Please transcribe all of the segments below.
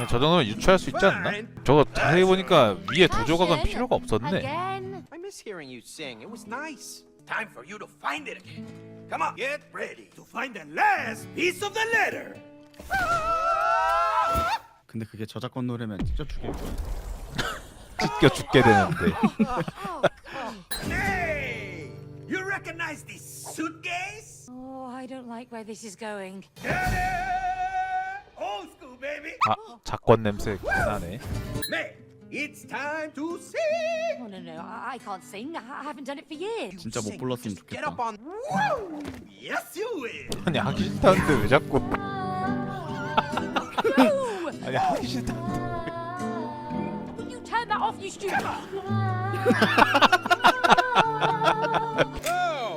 그냥 저 정도면 유추할 수 있지 않나? 저거 자세히 보니까 위에 두 조각은 필요가 없었네. Again. I miss hearing you sing. It was nice. Time for you to find it again. Come on, get ready to find the last piece of the letter. 근데 그게 저작권 노래면 직접 죽일 거야. 찢겨 죽게 되는데. Hey, you recognize this suitcase? Oh, I don't like where this is going. Get it? 아 작권 냄새 나네. May, it's time to sing. Oh, no, no, I, can't sing. I, haven't done it for years. 진짜 못 불렀으면 get 좋겠다. up on. Woo! Yes, you will. 아니 하기 싫다는데 왜 자꾸? No! 아니 하기 싫다. Will you turn that off, you stupid?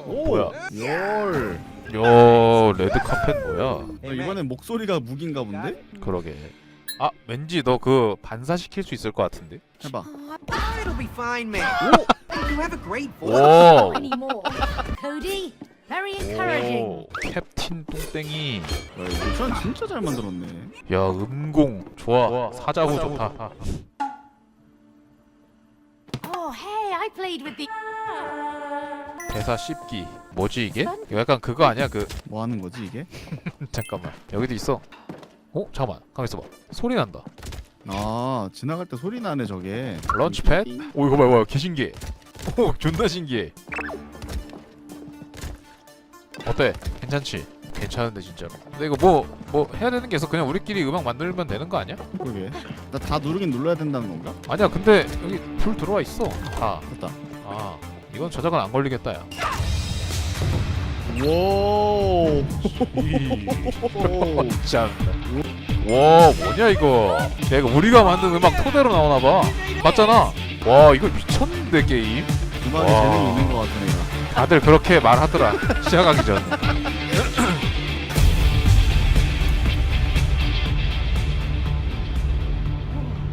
오, 뭐야? 열. 요 레드 카펫 뭐야? 어, 이번엔 목소리가 무기인가 본데? 그러게. 아 왠지 너 그 반사시킬 수 있을 것 같은데? 해봐. Oh, it'll be fine, man. You have a great voice. 오. Not anymore. Cody, very encouraging. 오. 캡틴 똥땡이. 야, 이거 모션 진짜 잘 만들었네. 야 음공 좋아. 좋다. Oh, hey, I played with the. 대사 씹기. 뭐지 이게? 이거 약간 그거 아니야? 그 뭐 하는 거지 이게? 잠깐만 여기도 있어. 어 잠깐만 가만 있어봐. 소리 난다. 아, 지나갈 때 소리 나네 저게. 런치패드? 오 이거 봐봐 개 신기해 오 존나 신기해 어때? 괜찮지? 괜찮은데 진짜로 근데 이거 뭐 뭐 해야 되는 게 있어 그냥 우리끼리 음악 만들면 되는 거 아니야? 그러게. 나 다 누르긴 눌러야 된다는 건가? 아니야 근데 여기 불 들어와 있어 다아 됐다. 이건 저작은 안 걸리겠다 야 오. 참. 와 뭐냐 이거 야 이거 우리가 만든 음악 토대로 나오나봐 맞잖아 와 이거 미쳤는데 게임 음악에 와. 재능이 있는 것 같아 내가. 다들 그렇게 말하더라 시작하기 전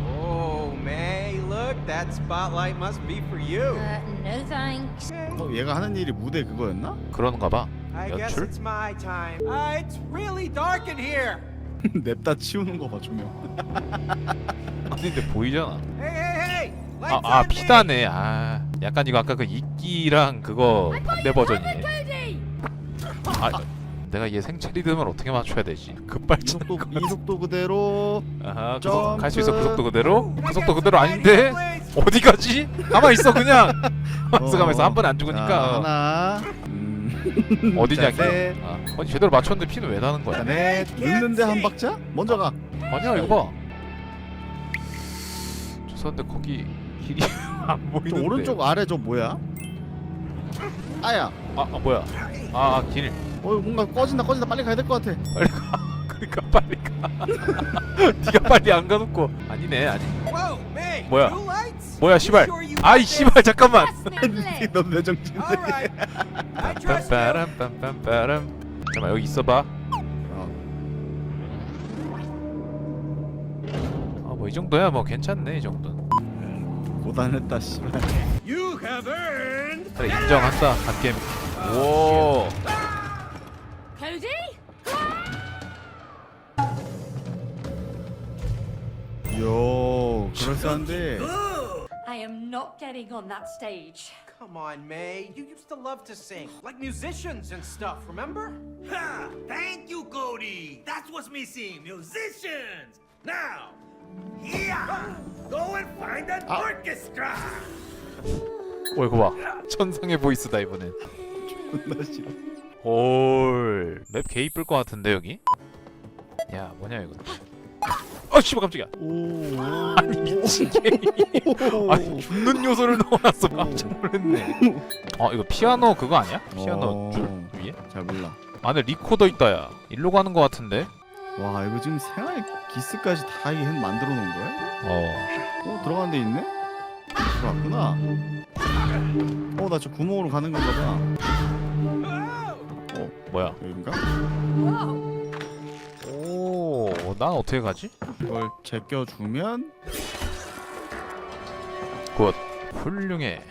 Oh, May, look, that spotlight must be for you. Uh, no thanks. 어, 얘가 하는 일이 무대 그거였나? 그런가 봐 연출? it's my time. Uh, it's really dark in here. 냅다 치우는 거 봐 조명. 보이잖아 Hey, hey, hey! 아, 아! 피다네 아 약간 이거 아까 그 이끼랑 그거 반대 버전이네! 아 내가 얘 생체 리듬을 어떻게 맞춰야 되지 급발진 속도 이 속도 그대로. 아하 점프. 갈 수 있어 그 속도 그대로 그 속도 그대로 아닌데. 어디 가지 가만 있어 그냥 가만 있어 어. 가만 있어 한 번에 안 자, 죽으니까 하나. 음. 어디냐 자, 셋. 아, 아니 제대로 맞췄는데 피는 왜 나는 거야 네, 늦는데 한 박자? 먼저 가. 아니야 이거 봐 죄송한데 거기 길이 안 저 보이는데 오른쪽 아래 저 뭐야? 아야. 아, 아 뭐야 아길 어 뭔가 꺼진다 꺼진다 빨리 가야 될 것 같아. 그러니까 빨리 가. 네가 빨리 안 가놓고 아니네 아니. 뭐야? 뭐야 씨발. 아이 씨발 잠깐만. 넌내 trust you. 빰빰 빰 빰 빰빰. 잠깐만 여기 있어봐. 아 뭐 이 정도야 뭐 괜찮네 이 정도. 고단했다 씨발. 그래 인정한다 간 게임. 오. 요 그럴싸한데. I am not getting on that stage. Come on, May. You used to love to sing, like musicians and stuff, remember? Ha! Thank you, Cody. That's what's missing. Musicians. Now, yeah. Go and find an orchestra. 오 이거 봐. 천상의 보이스다 이번엔. 존나 싫어. 올. 맵 개 이쁠 것 같은데 여기. 야 뭐냐 이거. 아 씨발 깜짝이야. 오. 아니 미친 게임. 아니 죽는 요소를 넣어놨어 깜짝 놀랐네 아 이거 피아노 그거 아니야? 피아노 어. 줄 위에? 잘 몰라. 안에 리코더 있다 야 일로 가는 거 같은데? 와 이거 지금 생활 기스까지 다 이게 만들어 놓은 거야? 어 어 들어간 데 있네? 들어왔구나. 어나 저 구멍으로 가는 건가 봐. 어, 뭐야 여긴가? 오난 어떻게 가지? 이걸 제껴 주면 굿. 훌륭해.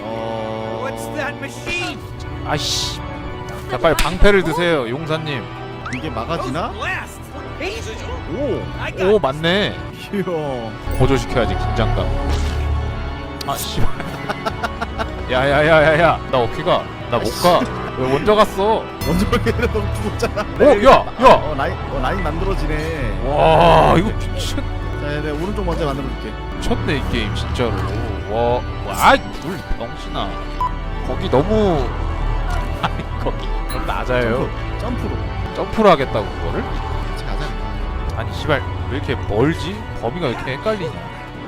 어. What's that machine? 아이씨. 자 빨리 방패를 드세요 용사님. 이게 막아지나? 오. 오 맞네. 귀여워 보조시켜야지 긴장감. 아 씨발. 야야야야야. 나 어떻게 가나 못가 왜 먼저 갔어? 먼저 너무 죽었잖아. 오 야 야! 어 라인 어 라인 만들어지네. 와 이거 미쳤 자 내가 오른쪽 먼저 만들어줄게. 미쳤네 이 게임 진짜로. 와 와둘 덩신아. 거기 너무 아니 거기 좀 낮아요. 점프, 점프로. 점프를 하겠다고 그거를? 가자. 아니 씨발 왜 이렇게 멀지? 범위가 이렇게 헷갈리냐.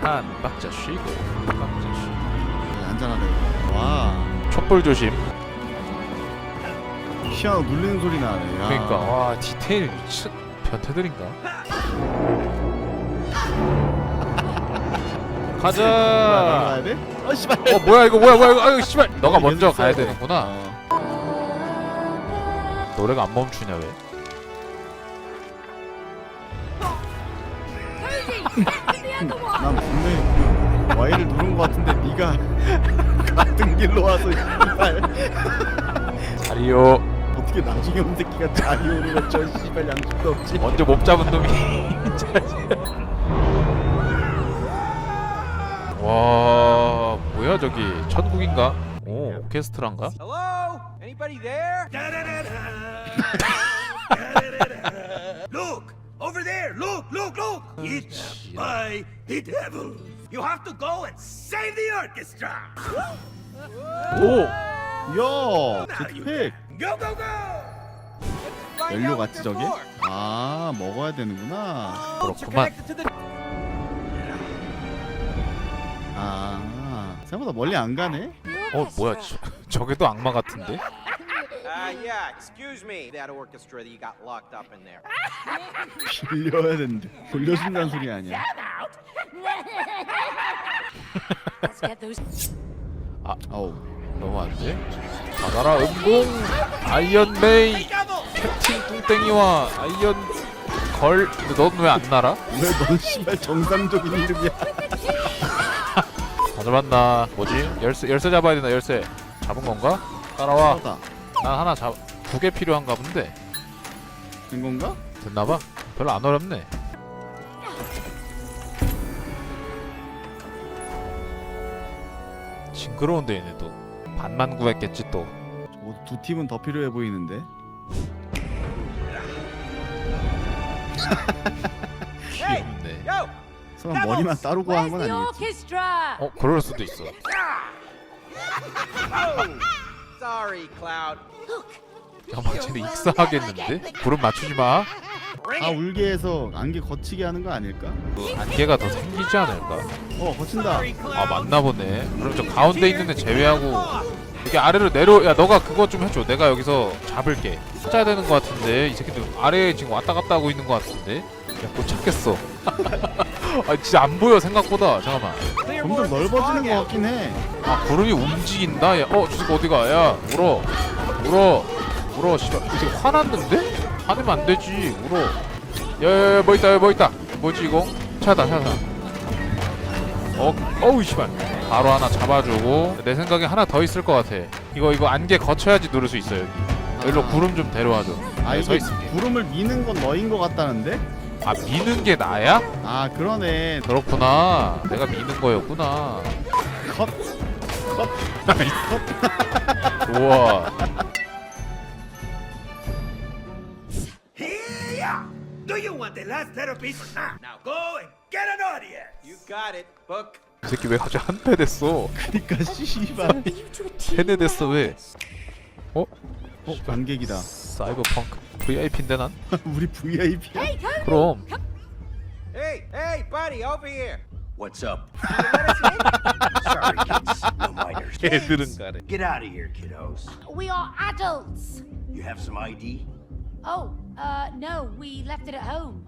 한 박자 쉬고 한 박자 쉬고. 네, 안전하다 이거 와. 촛불 조심 피아노 눌리는 소리 나네. 야. 그러니까. 와 디테일 미친 변태들인가? 가자. 가야 돼? 어 씨발. 어 뭐야 이거 뭐야 뭐야 이거. 아유 씨발. 너가 먼저 가야 돼. 되는구나. 어. 노래가 안 멈추냐 왜? 난 분명히 Y를 누른 거 같은데 네가 같은 길로 와서 씨발. 자리요 어떻게 나중에 온 새끼가 자리오를 외쳐 씨발 양심도 없지 먼저 몸 잡은 놈이 와 뭐야 저기 천국인가 오 오케스트라인가 Hello? Anybody there? Look! Over there! Look! Look! Look! It's by the devil! You have to go and save the orchestra! 오 야! Find 연료 같지 저게? 아 먹어야 되는구나 Oh, 그렇구만. 아 생각보다 멀리 안 가네 어 뭐야 저, 저게도 악마 같은데 Uh, yeah, excuse me. That orchestra that you got locked up in there. 빌려야 되는데 돌려준다는 소리 아니야 Let's get those. 어우 너무 안돼 가가라 음봉 아이언메이 캡틴 뚱땡이와 아이언 걸 근데 넌 왜 안 날아? 왜넌 씨발 정상적인 이름이야? 다 잡았나. 뭐지? 열쇠 열쇠 잡아야 되나 열쇠. 잡은 건가? 따라와. 하다. 난 하나 잡두 개 필요한가 본데. 된 건가? 됐나봐. 별로 안 어렵네. 징그러운데 얘네도 반만 구했겠지 또 저거 두 팀은 더 필요해 보이는데 귀엽네! 설마 머리만 따로 구하는 Where's 건 the 아니겠지 orchestra? 어 그럴 수도 있어! Sorry, Cloud. 잠깐만 쟤네 익사하겠는데? 구름 맞추지 마 아 it! 울게 해서 안개 거치게 하는 거 아닐까? 그 안개가 더 생기지 않을까? 어 거친다. 아 맞나 보네. 그럼 저 가운데 있는 애 제외하고 여기 아래로 내려 야 너가 그거 좀 해줘. 내가 여기서 잡을게. 찾아야 되는 것 같은데. 이 새끼들 아래에 지금 왔다 갔다 하고 있는 것 같은데. 야못 찾겠어. 아 진짜 안 보여 생각보다. 잠깐만. 점점 넓어지는 것. 같긴 해. 아 구름이 움직인다? 야 어 저 새끼 어디가? 야 울어. 울어. 울어 씨발. 이 새끼 화났는데? 화내면 안 되지 울어. 야야야 뭐 있다 뭐 있다. 뭐지 이거? 차다 차다 어 어우 씨발. 바로 하나 잡아주고. 내 생각에 하나 더 있을 것 같아. 이거 이거 안개 거쳐야지 누를 수 있어 여기. 여기로 구름 좀 데려와줘. 아 여기 서 이거 있을게. 구름을 미는 건 너인 것 같다는데? 아 미는 게 나야? 아 그러네. 그렇구나. 내가 미는 거였구나. 컷. 우와 you want the last therapist? Ah, now go and get an audience! You got it, book. 이 새끼 왜 갑자기 한패 됐어 그니까 씨발. 세네 됐어 왜 어? 어 관객이다 사이버펑크 VIP인데 난? 우리 VIP야? Hey, come. 그럼 Hey, hey, buddy, over here. What's up? Sorry, kids. No minors. 애들은 가래 Get out of here, kiddos. We are adults. You have some ID? Oh, uh, no, we left it at home.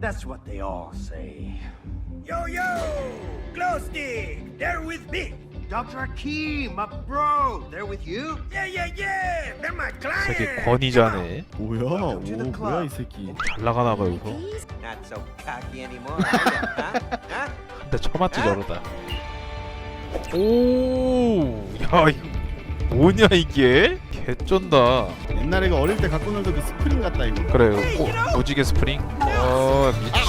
That's what they all say. Yo, yo! Glow stick! They're with me! Dr. Akeem, my bro! They're with you? Yeah, yeah, yeah! They're my clients! 새끼 권위자네 뭐야 오 뭐야 이 새끼 잘 나가나 봐 여기서 Please. Not so cocky anymore? 한대 쳐맞지 저러다 오 야 이거 뭐냐 이게 개쩐다 옛날에 그 어릴 때 갖고 놀던 그 스프링 같다 이거. 그래 오, 오지게 스프링? 어 미치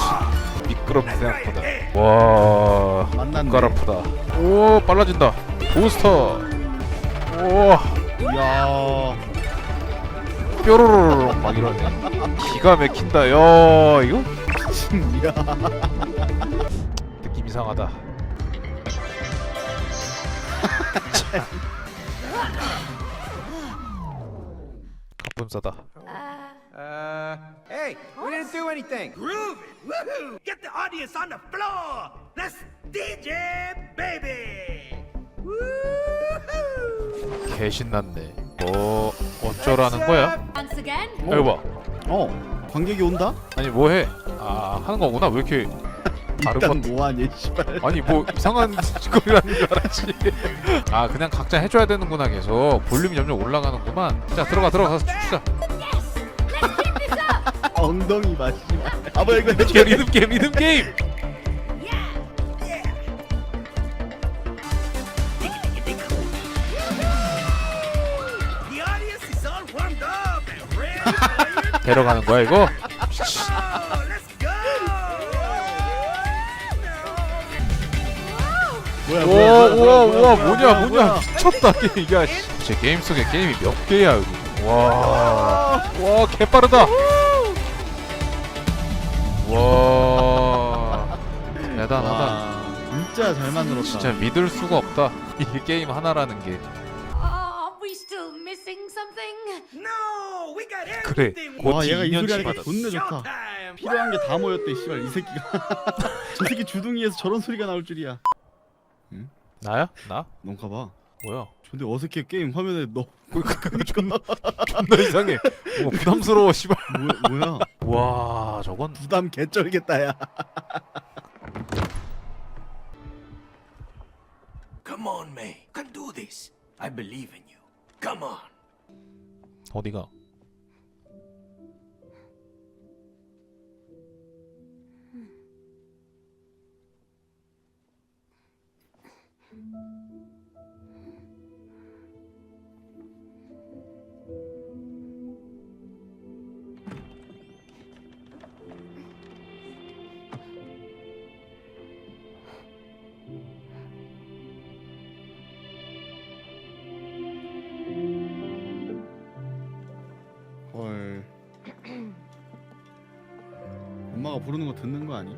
미끄럽네 생각보다. 와 만났네. 눈깔 아프다. 오 빨라진다. 부스터. 오. 이야. 뾰로로로 막 이러네. 기가 막힌다. 야 이거? 이야. 느낌 이상하다 가품싸다 Uh, hey, we didn't do anything. Grooving! Woohoo! Get the audience on the floor! Let's DJ baby! Woohoo! 개 신났네 뭐 어쩌라는 거야? Once again. 여기 봐 어. 관객이 온다? 아니 뭐해 아 하는 거구나 왜 이렇게 다른 일단 것 뭐하니 씨발. 아니 뭐 이상한 짓거리라는 줄 알았지 아 그냥 각자 해줘야 되는구나 계속 볼륨이 점점 올라가는구만 자 들어가 들어가 가서 춥시다 Let's keep this up. 엉덩이 봐 씨발. 아뭐 이거 리듬 게임 리듬 게임 리듬 게임 데려가는 거야 이거? 뭐야 우와 뭐야 우와 우와 뭐냐 뭐냐 미쳤다 게임 야 씨. 제 게임 속에 게임이 몇 개야 여기 와와 개빠르다 와 대단하다 와, 진짜 잘 만들었다. 진짜 믿을 수가 없다 이 게임 하나라는 게 Are we still missing something? No, we got 그래 everything. 곧와 얘가 이 소리 2년치 하니까 받았어 존나 좋다. 필요한 게 다 모였대 씨발 이 새끼가. 저 새끼 주둥이에서 저런 소리가 나올 줄이야. 나야? 나? 넌 가 봐. 뭐야 근데 어색해 게임 화면에 너 존나 존나 이상해 뭐 부담스러워 씨발 뭐, 뭐야? 와 저건 부담 개쩔겠다 야. Come on, May. You can do this. I believe in you. Come on. 어디가 부르는 거 듣는 거 아니?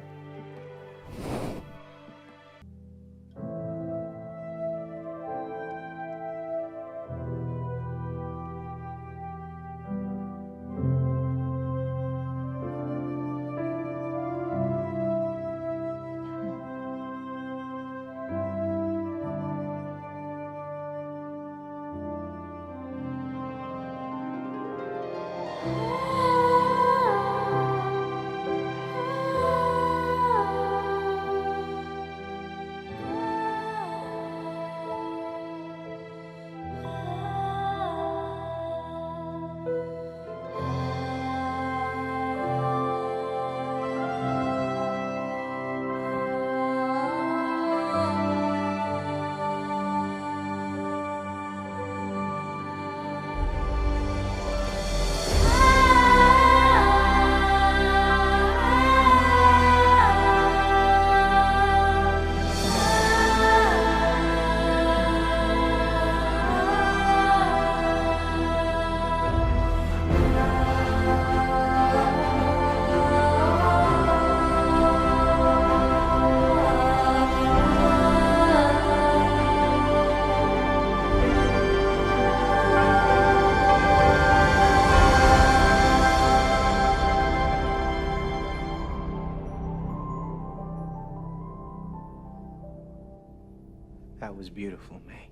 was beautiful, May.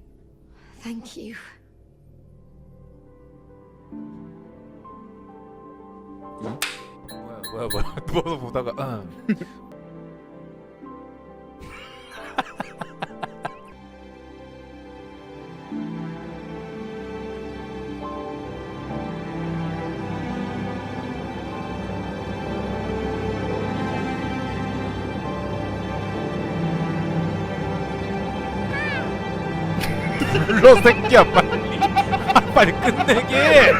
Thank you. 뭐야 뭐야 뭐야 누워서 보다가 응. 눌러 새끼야 빨리 빨리 끝내게.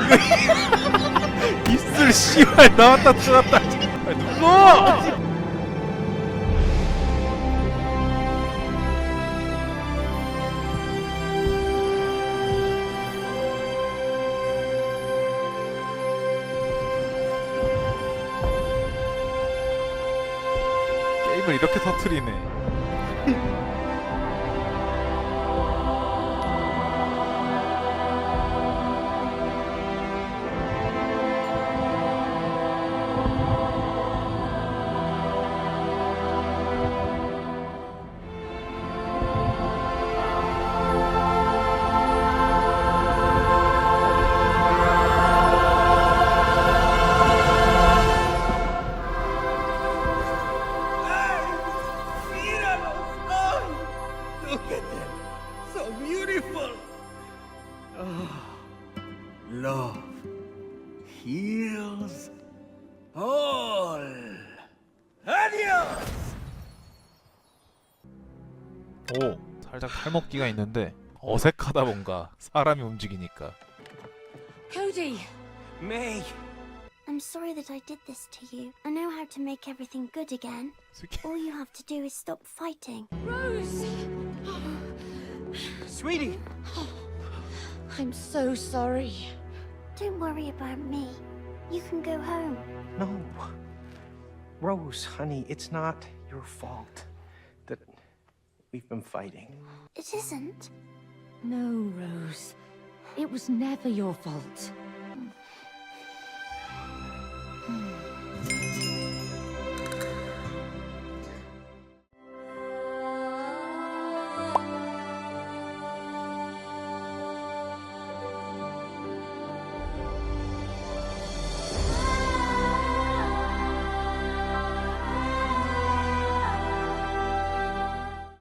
이거 입술 씨발 나왔다 들어갔다. 빨리. 게임을 이렇게 터트리네. 오, 살짝 탈먹기가 있는데 어색하다 뭔가 사람이 움직이니까. Cody! May! I'm sorry that I did this to you. I know how to make everything good again. 새끼. All you have to do is stop fighting. Rose! Sweetie! I'm so sorry. Don't worry about me. You can go home. No. Rose, honey, it's not your fault that we've been fighting. It isn't. No, Rose. It was never your fault.